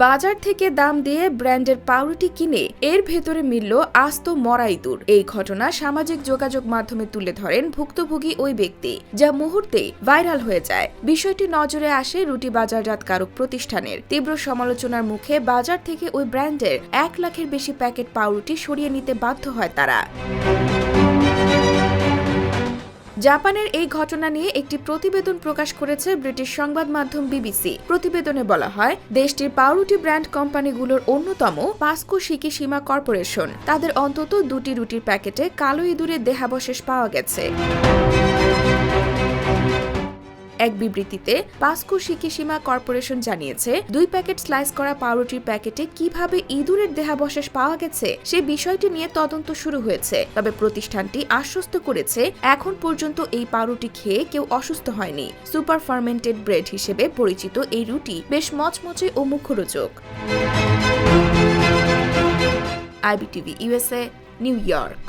বাজার থেকে দাম দিয়ে ব্র্যান্ডের পাউরুটি কিনে এর ভেতরে মিলল আস্ত মরা ইঁদুর এই ঘটনা সামাজিক যোগাযোগ মাধ্যমে তুলে ধরেন ভুক্তভোগী ওই ব্যক্তি, যা মুহূর্তে ভাইরাল হয়ে যায়। বিষয়টি নজরে আসে রুটি বাজারজাতকারক প্রতিষ্ঠানের। তীব্র সমালোচনার মুখে বাজার থেকে ওই ব্র্যান্ডের এক লাখের বেশি প্যাকেট পাউরুটি সরিয়ে নিতে বাধ্য হয় তারা। জাপানের এই ঘটনা নিয়ে একটি প্রতিবেদন প্রকাশ করেছে ব্রিটিশ সংবাদ মাধ্যম বিবিসি। প্রতিবেদনে বলা হয়, দেশটির পাউরুটি ব্র্যান্ড কোম্পানিগুলোর অন্যতম পাঁচকো সিকি সীমা কর্পোরেশন। তাদের অন্তত দুটি রুটির প্যাকেটে কালো ইঁদুরের দেহাবশেষ পাওয়া গেছে। এক বিবৃতিতে পাসকো শিকিসীমা কর্পোরেশন জানিয়েছে, দুই প্যাকেট স্লাইস করা পাউরুটির প্যাকেটে কীভাবে ইঁদুরের দেহাবশেষ পাওয়া গেছে সে বিষয়টি নিয়ে তদন্ত শুরু হয়েছে। তবে প্রতিষ্ঠানটি আশ্বস্ত করেছে, এখন পর্যন্ত এই পাউরুটি খেয়ে কেউ অসুস্থ হয়নি। সুপার ফার্মেন্টেড ব্রেড হিসেবে পরিচিত এই রুটি বেশ মচমচে ও মুখরোচক। IBTV USA New York.